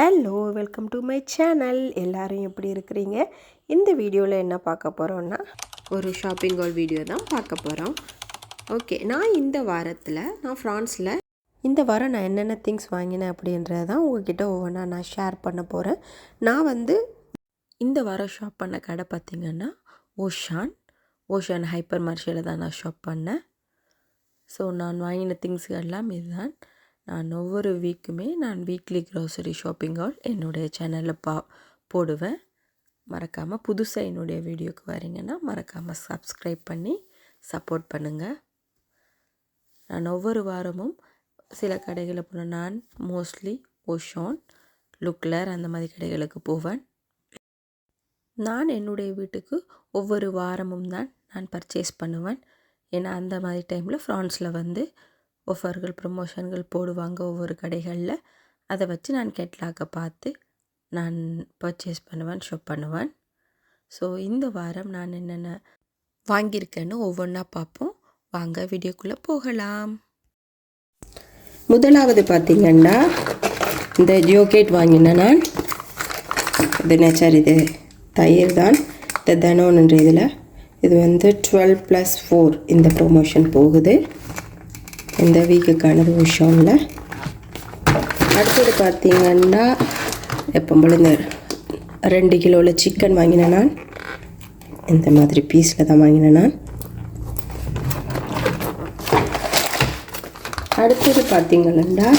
Hello welcome to my channel. எல்லோரும் எப்படி இருக்கிறீங்க? இந்த வீடியோவில் என்ன பார்க்க போகிறோன்னா ஒரு ஷாப்பிங் ஹால் வீடியோ தான் பார்க்க போகிறோம் ஓகே நான் இந்த வாரத்தில் நான் ஃப்ரான்ஸில் இந்த வாரம் நான் என்னென்ன திங்ஸ் வாங்கினேன் அப்படின்றத தான் உங்ககிட்ட ஒவ்வொன்றா நான் ஷேர் பண்ண போகிறேன் நான் வந்து இந்த வாரம் ஷாப் பண்ண கடை பார்த்திங்கன்னா ஓஷான் ஓஷான் ஹைப்பர் மார்ஷியில் தான் நான் ஷாப் பண்ணேன். ஸோ நான் வாங்கின திங்ஸ் எல்லாம் இதுதான். நான் ஒவ்வொரு வீக்குமே நான் வீக்லி க்ரோசரி ஷாப்பிங் ஹால் என்னுடைய சேனலில் பா போடுவேன். மறக்காமல் புதுசாக என்னுடைய வீடியோக்கு வரீங்கன்னா மறக்காமல் சப்ஸ்கிரைப் பண்ணி சப்போர்ட் பண்ணுங்கள் நான் ஒவ்வொரு வாரமும் சில கடைகளில் போனேன் நான் மோஸ்ட்லி ஓஷோன் லுக்லர் அந்த மாதிரி கடைகளுக்கு போவேன். நான் என்னுடைய வீட்டுக்கு ஒவ்வொரு வாரமும் தான் நான் பர்ச்சேஸ் பண்ணுவேன். ஏன்னா அந்த மாதிரி டைமில் ஃப்ரான்ஸில் வந்து ஆஃபர்கள் ப்ரமோஷன்கள் போடுவாங்க ஒவ்வொரு கடைகளில். அதை வச்சு நான் கேட்லாக்கை பார்த்து நான் பர்ச்சேஸ் பண்ணுவேன் ஷாப் பண்ணுவேன். ஸோ இந்த வாரம் நான் என்னென்ன வாங்கியிருக்கேன்னு ஒவ்வொன்றா பார்ப்போம். வாங்க வீடியோக்குள்ளே போகலாம். முதலாவது பார்த்திங்கன்னா இந்த ஜோகேட் வாங்கினேன் நான். இது நேச்சர் இது தயிர் தான். இந்த தனோன்ற இதில். இது வந்து டுவெல் ப்ளஸ் ஃபோர் இந்த ப்ரொமோஷன் போகுது. இந்த வீக்குக்கானது விஷயம்ல. அடுத்தது பார்த்திங்கன்னா எப்போ போல இந்த ரெண்டு கிலோவில் சிக்கன் வாங்கினேன் நான். இந்த மாதிரி பீஸில் தான் வாங்கினேன் நான். அடுத்தது பார்த்திங்கன்னா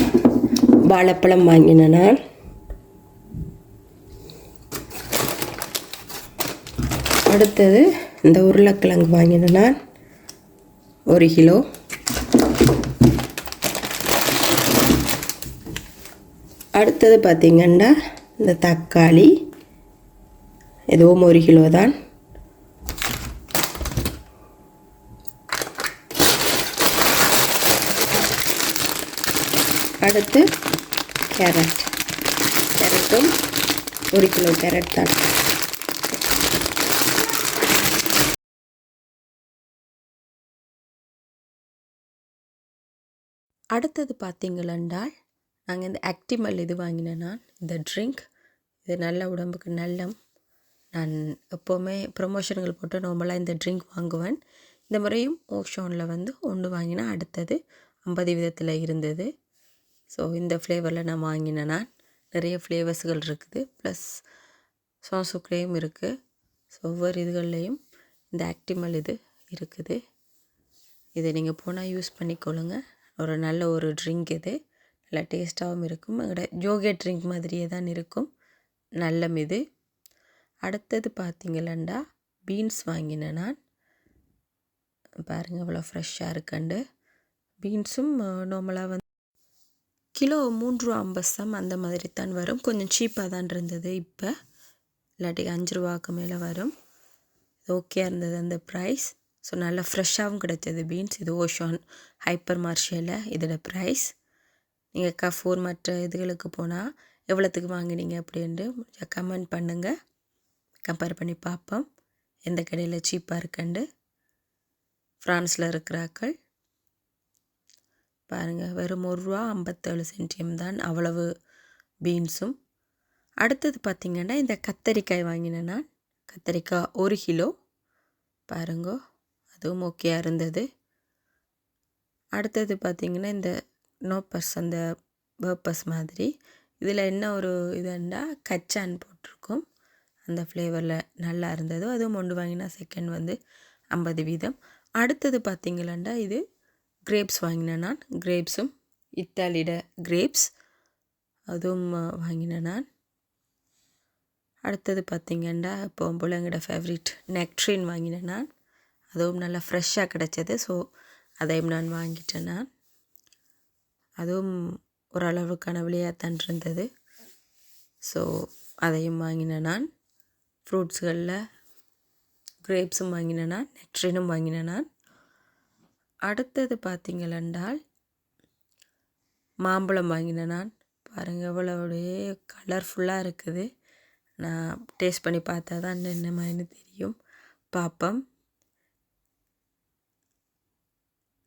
வாழைப்பழம் வாங்கினேன் நான். அடுத்தது இந்த உருளைக்கிழங்கு வாங்கினேன் நான். ஒரு கிலோ. அடுத்தது பார்த்திங்கன்னா இந்த தக்காளி. எதுவும் ஒரு கிலோ தான். அடுத்து கேரட். கேரட்டும் ஒரு கிலோ கேரட் தான். அடுத்தது பார்த்தீங்களென்றால் நாங்கள் இந்த ஆக்டிமல் இது வாங்கினேன் நான் இந்த ட்ரிங்க் இது நல்ல உடம்புக்கு நல்லம். நான் எப்போவுமே ப்ரொமோஷன்கள் போட்டு நார்மலாக இந்த ட்ரிங்க் வாங்குவேன். இந்த முறையும் ஓஷோனில் வந்து ஒன்று வாங்கினா அடுத்தது ஐம்பது விதத்தில் இருந்தது. ஸோ இந்த ஃப்ளேவரில் நான் வாங்கினேன். நான் நிறைய ஃப்ளேவர்ஸ்கள் இருக்குது. ப்ளஸ் சோசுக்லேயும் இருக்குது ஸோ ஒவ்வொரு இதுகள்லேயும் இந்த ஆக்டிமல் இது இருக்குது. இதை நீங்கள் போனால் யூஸ் பண்ணிக்கொள்ளுங்க. ஒரு நல்ல ஒரு ட்ரிங்க் இது. நல்லா டேஸ்ட்டாகவும் இருக்கும். எங்களோட ஜோகே ட்ரிங்க் மாதிரியே தான் இருக்கும். நல்ல மிது அடுத்தது பார்த்திங்களண்டா பீன்ஸ் வாங்கினேன் நான். பாருங்கள் இவ்வளோ ஃப்ரெஷ்ஷாக இருக்கண்டு. பீன்ஸும் நார்மலாக வந்து கிலோ மூன்று ரூபா ஐம்பசம் அந்த மாதிரி தான் வரும். கொஞ்சம் சீப்பாக தான் இருந்தது இப்போ. இல்லாட்டி அஞ்சு ரூபாவுக்கு மேலே வரும். ஓகே இருந்தது அந்த ப்ரைஸ் ஸோ நல்லா ஃப்ரெஷ்ஷாகவும் கிடைச்சது பீன்ஸ் இது ஓஷான் ஹைப்பர் மார்ஷியலில் இதோட ப்ரைஸ் நீங்கள் கஃபூர் மற்ற இதுகளுக்கு போனால் எவ்வளோத்துக்கு வாங்கினீங்க அப்படின்ட்டு கமெண்ட் பண்ணுங்கள் கம்பேர் பண்ணி பார்ப்போம். எந்த கடையில் சீப்பாக இருக்குண்டு ஃப்ரான்ஸில் இருக்கிறாக்கள். பாருங்கள் வெறும் ஒரு ரூபா ஐம்பத்தேழு சென்டியம் தான் அவ்வளவு பீன்ஸும். அடுத்தது பார்த்திங்கன்னா இந்த கத்தரிக்காய் வாங்கினேன் நான். கத்தரிக்காய் ஒரு கிலோ. பாருங்கோ அதுவும் ஓகேயாக இருந்தது. அடுத்தது பார்த்திங்கன்னா இந்த நோப்பஸ் அந்த பர்பஸ் மாதிரி. இதில் என்ன ஒரு இதுண்டா? கச்சான் போட்டிருக்கும். அந்த ஃப்ளேவரில் நல்லா இருந்தது. அதுவும் ஒன்று வாங்கினா செகண்ட் வந்து ஐம்பது வீதம். அடுத்தது பார்த்திங்களாண்டா இது கிரேப்ஸ் வாங்கினேன் நான். கிரேப்ஸும் இத்தாலியிட கிரேப்ஸ் அதுவும் வாங்கினேன் நான். அடுத்தது பார்த்திங்கன்னா இப்போ போல் ஃபேவரிட் ஃபேவரட் நெக்ட்ரின் வாங்கினேன் நான். அதுவும் நல்லா ஃப்ரெஷ்ஷாக கிடச்சது. ஸோ அதையும் நான் வாங்கிட்டேன் நான். அதுவும் ஓரளவுக்கான விலையாகத்தான் இருந்தது ஸோ அதையும் வாங்கினேன் நான். ஃப்ரூட்ஸ்களில் கிரேப்ஸும் வாங்கினேன் நான். நெக்ட்ரினும் வாங்கினேன் நான். அடுத்தது பார்த்தீங்களென்றால் மாம்பழம் வாங்கினேன் நான். பாருங்கள் எவ்வளோடைய கலர்ஃபுல்லாக இருக்குது. நான் டேஸ்ட் பண்ணி பார்த்தா தான் என்ன மாதிரின்னு தெரியும். பார்ப்போம்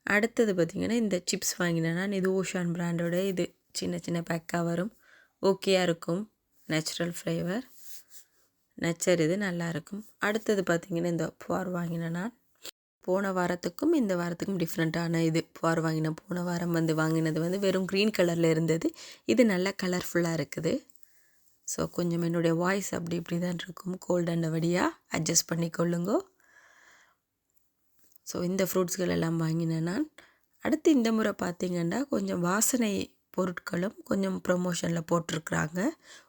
அடுத்தது பார்த்திங்கன்னா இந்த சிப்ஸ் வாங்கினேன் நான் இது ஓஷான் பிராண்டோட இது சின்ன சின்ன பேக்காக வரும். ஓகேயாக இருக்கும். நேச்சுரல் ஃப்ளேவர் நச்சர் இது நல்லாயிருக்கும் அடுத்தது பார்த்திங்கன்னா இந்த புவார் வாங்கினேன் நான் போன வாரத்துக்கும் இந்த வாரத்துக்கும் டிஃப்ரெண்ட்டான இது புவார் வாங்கினேன் போன வாரம் வந்து வாங்கினது வந்து வெறும் க்ரீன் கலரில் இருந்தது. இது நல்லா கலர்ஃபுல்லாக இருக்குது. ஸோ கொஞ்சம் என்னுடைய வாய்ஸ் அப்படி இப்படி தான் இருக்கும் கோல்ட் அண்டபடியாக அட்ஜஸ்ட் பண்ணிக்கொள்ளுங்கோ. ஸோ இந்த ஃப்ரூட்ஸ்கள் எல்லாம் வாங்கினேன் நான். அடுத்து இந்த முறை பார்த்திங்கன்னா கொஞ்சம் வாசனை பொருட்களும் கொஞ்சம் ப்ரொமோஷனில் போட்டிருக்குறாங்க.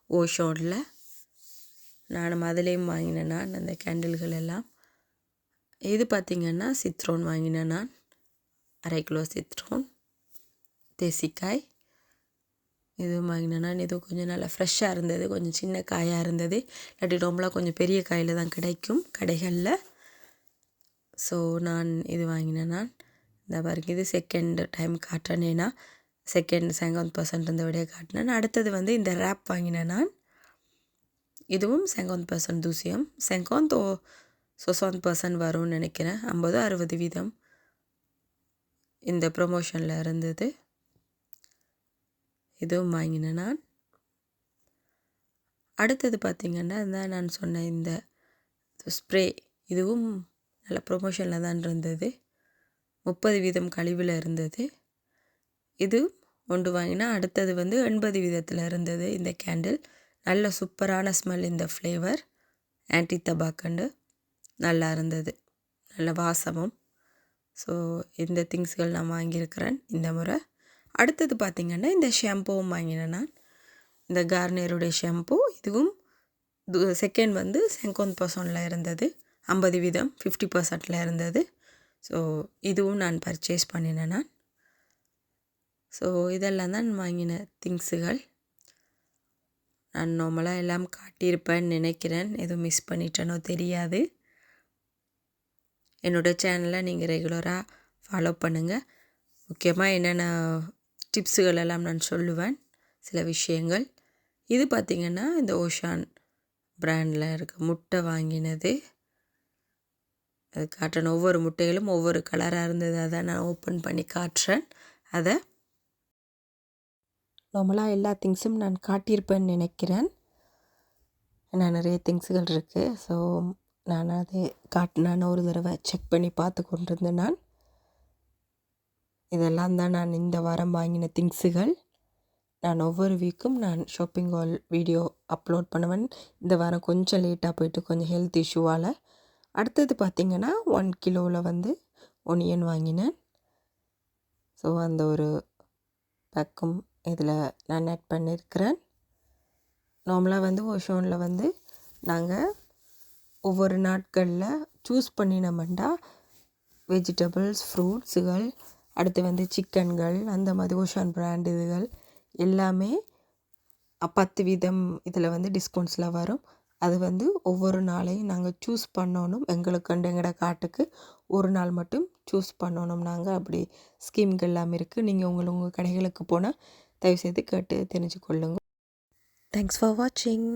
ஓஷோனில் நானும் அதுலேயும் வாங்கினேன் நான் அந்த கேண்டில்கள் எல்லாம். இது பார்த்திங்கன்னா சித்ரோன் வாங்கினேன் நான். அரை கிலோ சித்ரோன் தேசிக்காய். இதுவும் வாங்கினேன் நான். இது கொஞ்சம் நல்லா ஃப்ரெஷ்ஷாக இருந்தது. கொஞ்சம் சின்ன காயாக இருந்தது. இல்லாட்டி ரொம்பலாம் கொஞ்சம் பெரிய காயில் தான் கிடைக்கும் கடைகளில். ஸோ நான் இது வாங்கினேன் நான் இந்த பாருங்க இது செகண்ட் டைம் காட்டுறேனேனா செகண்ட் செங்கோந்த் பர்சன்ட் இருந்த விடையை காட்டினேன். அடுத்தது வந்து இந்த ரேப் வாங்கினேன் நான். இதுவும் செங்கோந்த் பர்சன்ட் தூசியம். செங்கோந்த் ஓ சொசோந்த் பர்சன்ட் வரும்னு நினைக்கிறேன். ஐம்பது அறுபது வீதம் இந்த ப்ரொமோஷனில் இருந்தது. இதுவும் வாங்கினேன் நான். அடுத்தது பார்த்திங்கன்னா இந்த நான் சொன்ன இந்த ஸ்ப்ரே இதுவும் நல்ல ப்ரொமோஷனில் தான் இருந்தது. முப்பது வீதம் கழிவில் இருந்தது. இது ஒன்று வாங்கினா அடுத்தது வந்து எண்பது வீதத்தில் இருந்தது இந்த கேண்டில் நல்ல சூப்பரான ஸ்மெல் இந்த ஃப்ளேவர் ஆன்டி தபாக்கண்டு. நல்லா இருந்தது. நல்ல வாசமும். ஸோ இந்த திங்ஸ்கள் நான் வாங்கியிருக்கிறேன் இந்த முறை. அடுத்தது பார்த்திங்கன்னா இந்த ஷாம்புவும் வாங்கினேன் நான். இந்த கார்னியருடைய ஷாம்பு இதுவும் செகண்ட் வந்து செங்கோந்த் பர்சனில் இருந்தது. ஐம்பது வீதம் ஃபிஃப்டி பர்சன்டில் இருந்தது. ஸோ இதுவும் நான் பர்ச்சேஸ் பண்ணினேன் நான். ஸோ இதெல்லாம் தான் வாங்கின திங்ஸுகள் நான் நார்மலாக எல்லாம் காட்டியிருப்பேன்னு நினைக்கிறேன். எதுவும் மிஸ் பண்ணிட்டேனோ தெரியாது. என்னோடய சேனலை நீங்கள் ரெகுலராக ஃபாலோ பண்ணுங்கள் முக்கியமாக என்னென்ன டிப்ஸுகள் எல்லாம் நான் சொல்லுவேன். சில விஷயங்கள். இது பார்த்திங்கன்னா இந்த ஓஷான் பிராண்டில் இருக்க முட்டை வாங்கினது. அது காட்டுறேன் ஒவ்வொரு முட்டைகளும் ஒவ்வொரு கலராக இருந்தது. அதை நான் ஓப்பன் பண்ணி காட்டுறேன். அதை நார்மலாக எல்லா திங்ஸும் நான் காட்டியிருப்பேன்னு நினைக்கிறேன். ஏன்னா நிறைய திங்ஸுகள் இருக்குது ஸோ நான் அதை காட்டினான்னு ஒரு தடவை செக் பண்ணி பார்த்து கொண்டிருந்தேன் நான். இதெல்லாம் தான் நான் இந்த வாரம் வாங்கின திங்ஸுகள் நான் ஒவ்வொரு வீக்கும் நான் ஷாப்பிங் ஹால் வீடியோ அப்லோட் பண்ணுவேன். இந்த வாரம் கொஞ்சம் லேட்டாக போயிட்டு கொஞ்சம் ஹெல்த் இஷ்யூவால் அடுத்தது பார்த்திங்கன்னா ஒன் கிலோவில் வந்து ஒனியன் வாங்கினேன். ஸோ அந்த ஒரு பேக்கும் இதில் நான் ஆட் பண்ணியிருக்கிறேன் நார்மலாக வந்து ஓஷோனில் வந்து நாங்கள் ஒவ்வொரு நாட்களில் சூஸ் பண்ணினோம்டா வெஜிடபிள்ஸ் ஃப்ரூட்ஸுகள் அடுத்து வந்து சிக்கன்கள் அந்த மாதிரி ஓஷான் பிராண்ட் இதுகள் எல்லாமே பத்து வீதம் இதில் வந்து டிஸ்கவுண்ட்ஸில் வரும். அது வந்து ஒவ்வொரு நாளையும் நாங்கள் சூஸ் பண்ணணும். எங்களுக்கு எங்களோட காட்டுக்கு ஒரு நாள் மட்டும் சூஸ் பண்ணணும். நாங்கள் அப்படி ஸ்கீம்கள் எல்லாம் இருக்குது நீங்கள் உங்கள் உங்கள் கடைகளுக்கு போனால் தயவுசெய்து கேட்டு தெரிஞ்சு கொள்ளுங்க தேங்க்ஸ் ஃபார் வாட்சிங்